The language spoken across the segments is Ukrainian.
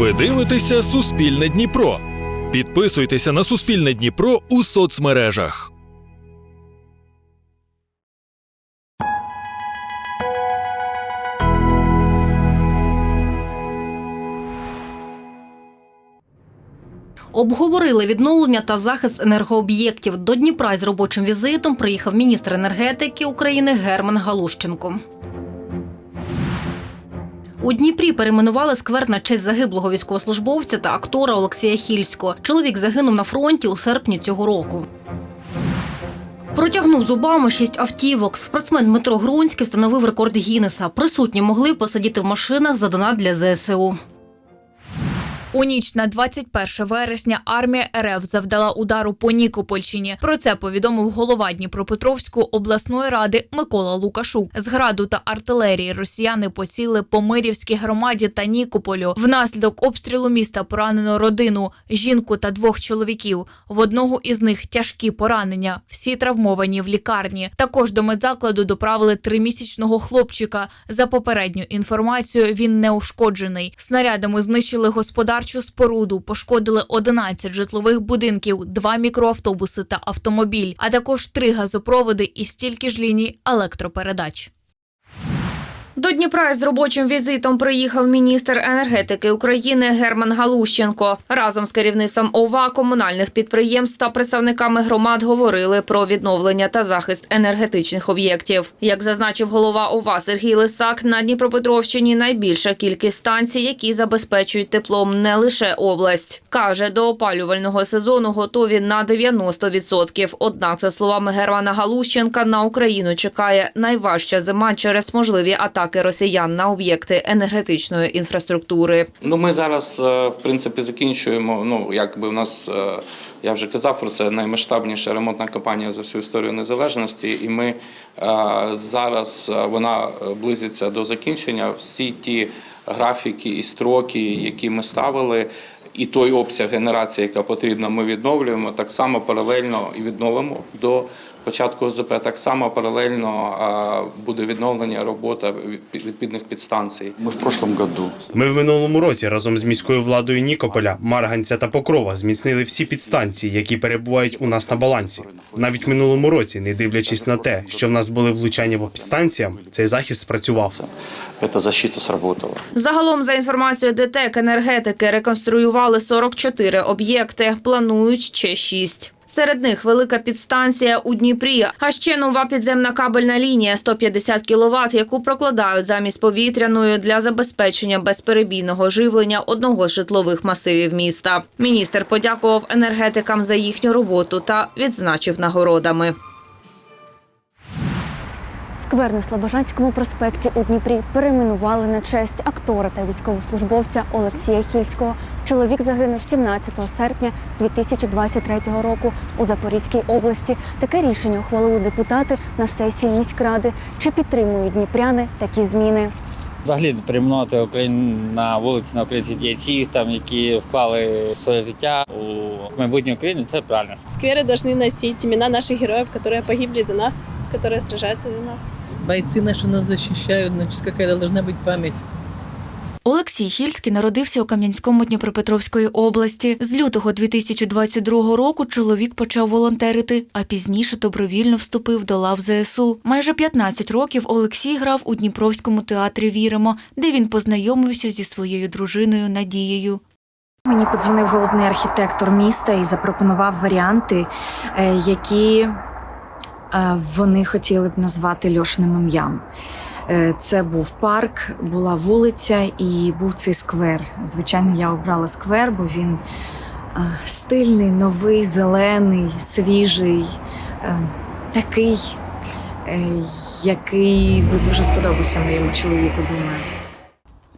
Ви дивитеся Суспільне Дніпро. Підписуйтеся на Суспільне Дніпро у соцмережах. Обговорили відновлення та захист енергооб'єктів. До Дніпра з робочим візитом приїхав міністр енергетики України Герман Галущенко. У Дніпрі перейменували сквер на честь загиблого військовослужбовця та актора Олексія Хільського. Чоловік загинув на фронті у серпні цього року. Протягнув зубами шість автівок. Спортсмен Дмитро Грунський встановив рекорд Гіннеса. Присутні могли посидіти в машинах за донат для ЗСУ. У ніч на 21 вересня армія РФ завдала удару по Нікопольщині. Про це повідомив голова Дніпропетровської обласної ради Микола Лукашук. З граду та артилерії росіяни поціли по Мирівській громаді та Нікополю. Внаслідок обстрілу міста поранено родину, жінку та двох чоловіків. В одного із них тяжкі поранення. Всі травмовані в лікарні. Також до медзакладу доправили тримісячного хлопчика. За попередню інформацією, він не ушкоджений. Снарядами знищили господарчу споруду, пошкодили 11 житлових будинків, два мікроавтобуси та автомобіль, а також три газопроводи і стільки ж ліній електропередач. До Дніпра з робочим візитом приїхав міністр енергетики України Герман Галущенко. Разом з керівництвом ОВА, комунальних підприємств та представниками громад говорили про відновлення та захист енергетичних об'єктів. Як зазначив голова ОВА Сергій Лисак, на Дніпропетровщині найбільша кількість станцій, які забезпечують теплом не лише область. Каже, до опалювального сезону готові на 90%. Однак, за словами Германа Галущенка, на Україну чекає найважча зима через можливі атаки росіян на об'єкти енергетичної інфраструктури. Ну, ми зараз, е, в принципі, закінчуємо. Ну, якби у нас, е, я вже казав про це, наймасштабніша ремонтна кампанія за всю історію незалежності. І ми е, зараз вона близиться до закінчення. Всі ті графіки і строки, які ми ставили, і той обсяг генерації, яка потрібна, ми відновлюємо. Так само паралельно і відновимо до. Початку ОЗП так само паралельно буде відновлення робота від- відповідних підстанцій. Мы в прошлом году Ми в минулому році разом з міською владою Нікополя, Марганця та Покрова зміцнили всі підстанції, які перебувають у нас на балансі. Навіть в минулому році, не дивлячись на те, що в нас були влучання по підстанціям, цей захист спрацював. эта защита сработала. Загалом, за інформацією ДТЕК енергетики, реконструювали 44 об'єкти, планують ще 6. Серед них велика підстанція у Дніпрі, а ще нова підземна кабельна лінія 150 кВт, яку прокладають замість повітряної для забезпечення безперебійного живлення одного з житлових масивів міста. Міністр подякував енергетикам за їхню роботу та відзначив нагородами. Сквер на Слобожанському проспекті у Дніпрі перейменували на честь актора та військовослужбовця Олексія Хільського. Чоловік загинув 17 серпня 2023 року у Запорізькій області. Таке рішення ухвалили депутати на сесії міськради. Чи підтримують дніпряни такі зміни? Взагалі перейменувати Україну на вулиці на українських діячів, там які вклали своє життя у майбутнє України, це правильно. Скверы должны носить имена наших героев, которые погибли за нас, которые сражаются за нас. Бойцы наши нас защищают, значит, какая должна быть память. Олексій Хільський народився у Кам'янському Дніпропетровської області. З лютого 2022 року чоловік почав волонтерити, а пізніше добровільно вступив до лав ЗСУ. Майже 15 років Олексій грав у Дніпровському театрі Віримо, де він познайомився зі своєю дружиною Надією. Мені подзвонив головний архітектор міста і запропонував варіанти, е, які е, вони хотіли б назвати Льошиним ім'ям. Е, Це був парк, була вулиця і був цей сквер. Звичайно, я обрала сквер, бо він е, стильний, новий, зелений, свіжий, е, такий, який би дуже сподобався моєму чоловіку, думаю.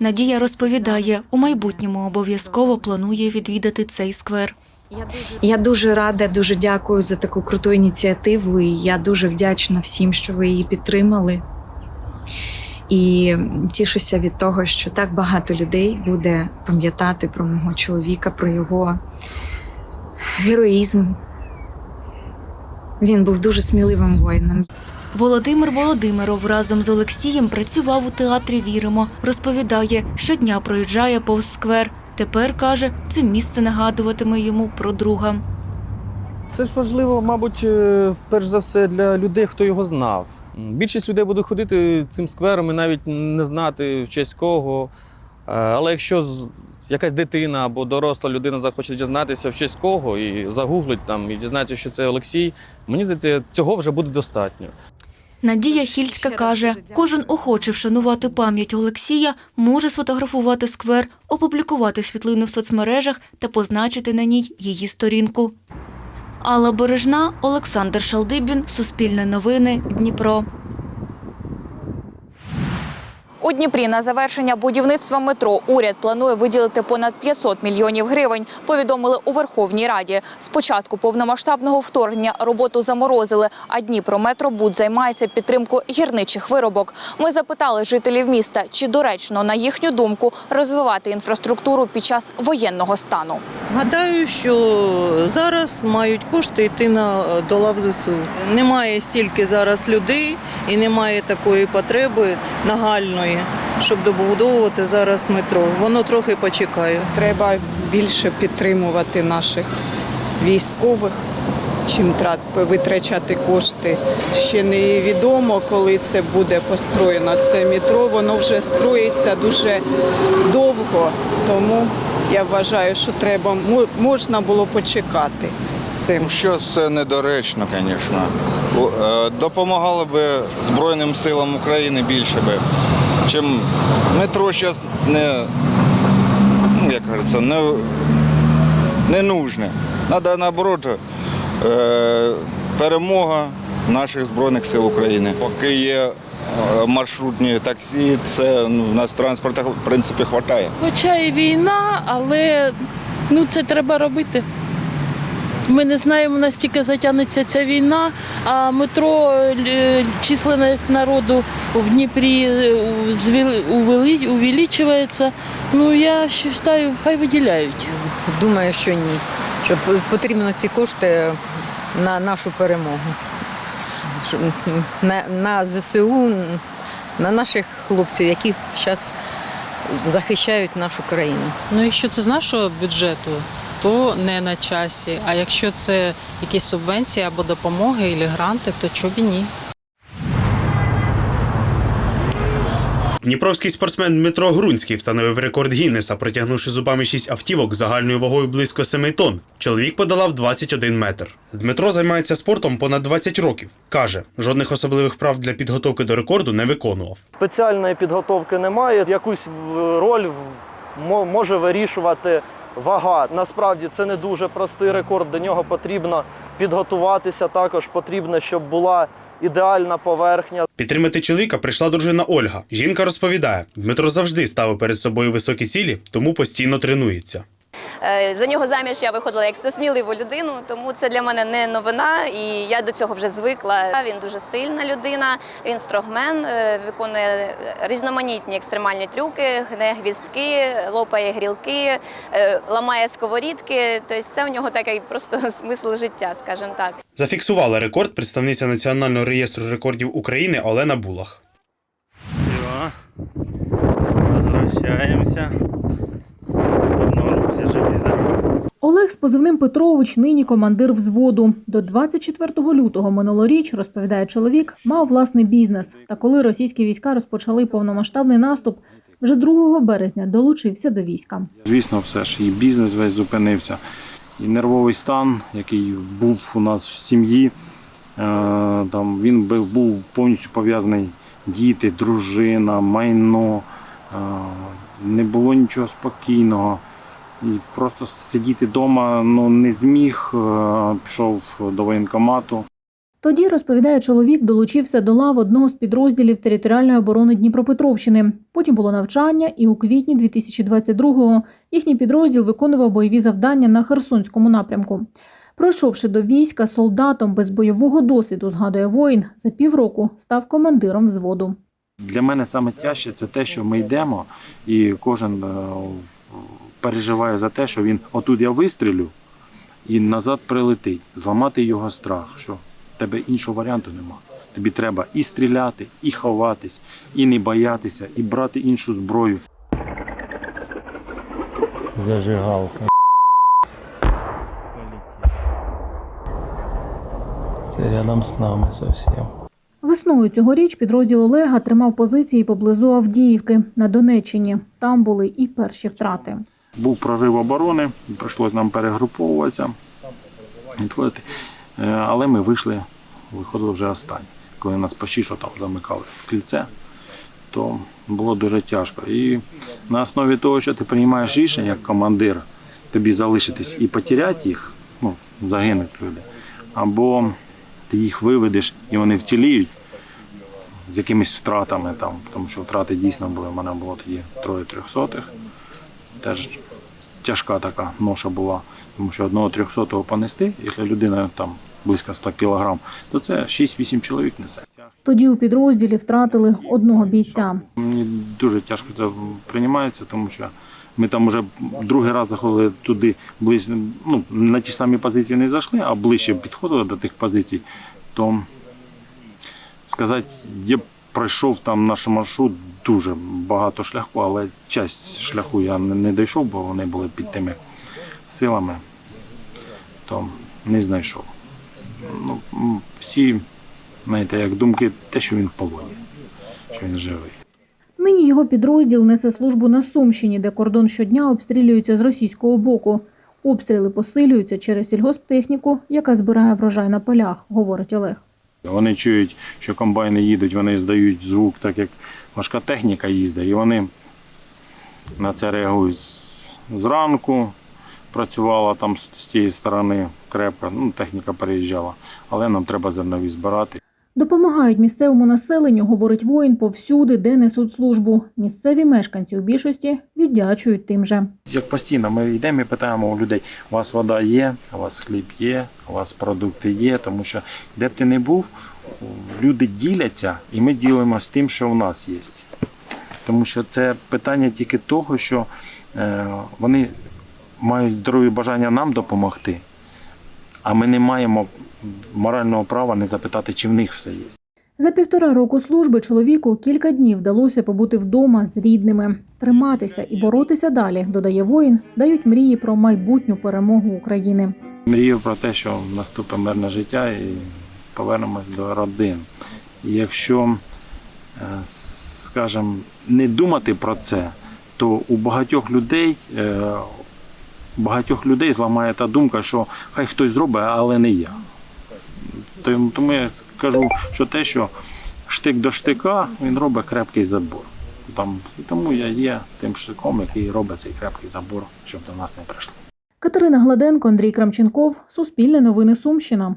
Надія розповідає, у майбутньому обов'язково планує відвідати цей сквер. Я дуже рада, дуже дякую за таку круту ініціативу. І я дуже вдячна всім, що ви її підтримали. І тішуся від того, що так багато людей буде пам'ятати про мого чоловіка, про його героїзм. Він був дуже сміливим воїном. Володимир Володимиров разом з Олексієм працював у театрі Віримо. Розповідає, щодня проїжджає повз сквер. Тепер каже, це місце нагадуватиме йому про друга. Це ж важливо, мабуть, е, перш за все для людей, хто його знав. Більшість людей буде ходити цим сквером і навіть не знати в честь кого. Е, Але якщо якась дитина або доросла людина захоче дізнатися в честь кого і загуглить там і дізнається, що це Олексій, мені здається, цього вже буде достатньо. Надія Хільська каже, кожен охоче вшанувати пам'ять Олексія може сфотографувати сквер, опублікувати світлину в соцмережах та позначити на ній її сторінку. Алла Бережна, Олександр Шалдибін, Суспільне новини, Дніпро. У Дніпрі на завершення будівництва метро уряд планує виділити понад 500 мільйонів гривень. Повідомили у Верховній Раді. Спочатку повномасштабного вторгнення роботу заморозили, а Дніпрометробуд займається підтримкою гірничих виробок. Ми запитали жителів міста, чи доречно, на їхню думку, розвивати інфраструктуру під час воєнного стану. Гадаю, що зараз мають кошти йти на до лав ЗСУ. Немає стільки зараз людей і немає такої потреби нагальної, щоб добудовувати зараз метро. Воно трохи почекає. Треба більше підтримувати наших військових, чим витрачати кошти. Ще не відомо, коли це буде построєно. Це метро, воно вже строїться дуже довго, тому я вважаю, що треба можна було почекати з цим. Що це недоречно, звісно. Е, Допомагало би Збройним силам України більше би, чим метро зараз не, ну, як кажеться, не, не нужне. Треба наоборот е, перемога наших Збройних сил України. Поки є е, маршрутні таксі, це ну, нас транспорту в принципі вистачає. Хоча і війна, але ну це треба робити. Ми не знаємо, наскільки затягнеться ця війна, а метро е, численність народу в Дніпрі е, увеличується. Ну я вважаю, хай виділяють. Думаю, що ні. Що потрібно ці кошти на нашу перемогу. На, на ЗСУ, на наших хлопців, які зараз захищають нашу країну. Ну, якщо це з нашого бюджету, то не на часі. А якщо це якісь субвенції або допомоги, або гранти, то чого б і ні. Дніпровський спортсмен Дмитро Грунський встановив рекорд Гіннеса, протягнувши зубами шість автівок загальною вагою близько 7 тонн. Чоловік подолав 21 метр. Дмитро займається спортом понад 20 років. Каже, жодних особливих прав для підготовки до рекорду не виконував. Спеціальної підготовки немає. Якусь роль може вирішувати вага. Насправді це не дуже простий рекорд. До нього потрібно підготуватися. Також потрібно, щоб була ідеальна поверхня. Підтримати чоловіка прийшла дружина Ольга. Жінка розповідає, Дмитро завжди ставив перед собою високі цілі, тому постійно тренується. Е, За нього заміж я виходила як за сміливу людину, тому це для мене не новина, і я до цього вже звикла. Він дуже сильна людина, він строгмен, е, виконує різноманітні екстремальні трюки, гне гвіздки, лопає грілки, е, ламає сковорідки. Тобто це у нього такий просто смисл життя, скажімо так. Зафіксувала рекорд представниця Національного реєстру рекордів України Олена Булах. Все, возвращаємося. Все живі, здорові. Олег з позивним Петрович нині командир взводу. До 24 лютого минулоріч, розповідає чоловік, мав власний бізнес. Та коли російські війська розпочали повномасштабний наступ, вже 2 березня долучився до війська. Звісно, все ж і бізнес весь зупинився, і нервовий стан, який був у нас в сім'ї, е, там він би- був повністю пов'язаний діти, дружина, майно. е, Не було нічого спокійного. І просто сидіти вдома ну, не зміг, е, пішов до воєнкомату. Тоді, розповідає чоловік, долучився до лав одного з підрозділів територіальної оборони Дніпропетровщини. Потім було навчання, і у квітні 2022-го їхній підрозділ виконував бойові завдання на Херсонському напрямку. Пройшовши до війська солдатом без бойового досвіду, згадує воїн, за півроку став командиром взводу. Для мене саме тяжче це те, що ми йдемо, і кожен е, переживає за те, що він отут я вистрілю і назад прилетить, зламати його страх, що в тебе іншого варіанту нема. Тобі треба і стріляти, і ховатись, і не боятися, і брати іншу зброю. Зажигалка. Це рядом з нами зовсім. Весною цьогоріч підрозділ Олега тримав позиції поблизу Авдіївки на Донеччині. Там були і перші втрати. Був прорив оборони, прийшлося нам перегруповуватися, відходити. Е, Але ми вийшли, виходили вже останні. Коли нас почти що там замикали в кільце, то було дуже тяжко. І на основі того, що ти приймаєш рішення як командир, тобі залишитись і потеряти їх, ну, загинуть люди, або ти їх виведеш і вони вціліють з якимись втратами, там, тому що втрати дійсно були. У мене було тоді троє трьохсотих. Теж тяжка така ноша була, тому що одного трьохсотого понести, якщо людина там близько 100 кілограм, то це 6-8 чоловік несе. Тоді у підрозділі втратили одного бійця. Мені дуже тяжко це приймається, тому що ми там вже другий раз заходили туди, ближче, ну, на ті самі позиції не зайшли, а ближче підходили до тих позицій, то сказати, я пройшов там наш маршрут дуже багато шляху, але часть шляху я не, дійшов, бо вони були під тими силами, то не знайшов. Ну, всі, знаєте, як думки, те, що він в полоні, що він живий. Нині його підрозділ несе службу на Сумщині, де кордон щодня обстрілюється з російського боку. Обстріли посилюються через сільгосптехніку, яка збирає врожай на полях, говорить Олег. Вони чують, що комбайни їдуть, вони здають звук, так як важка техніка їздить, і вони на це реагують зранку. Працювала там з тієї сторони крепко, ну, техніка переїжджала, але нам треба зернові збирати. Допомагають місцевому населенню, говорить воїн, повсюди, де несуть службу. Місцеві мешканці у більшості віддячують тим же. Як постійно ми йдемо і питаємо у людей: у вас вода є, у вас хліб є, у вас продукти є, тому що де б ти не був, люди діляться, і ми ділимося з тим, що в нас є. Тому що це питання тільки того, що е, вони мають здорові бажання нам допомогти, а ми не маємо морального права не запитати, чи в них все є. За півтора року служби чоловіку кілька днів вдалося побути вдома з рідними. Триматися і боротися далі, додає воїн, дають мрії про майбутню перемогу України. Мрію про те, що наступить мирне життя і повернемось до родин. І якщо, е, скажімо, не думати про це, то у багатьох людей, е, багатьох людей зламає та думка, що хай хтось зробить, але не я. Тому- я кажу, що те, що штик до штика, він робить крепкий забор. Там, і тому я є тим штиком, який робить цей крепкий забор, щоб до нас не прийшли. Катерина Гладенко, Андрій Крамченков, Суспільне новини Сумщина.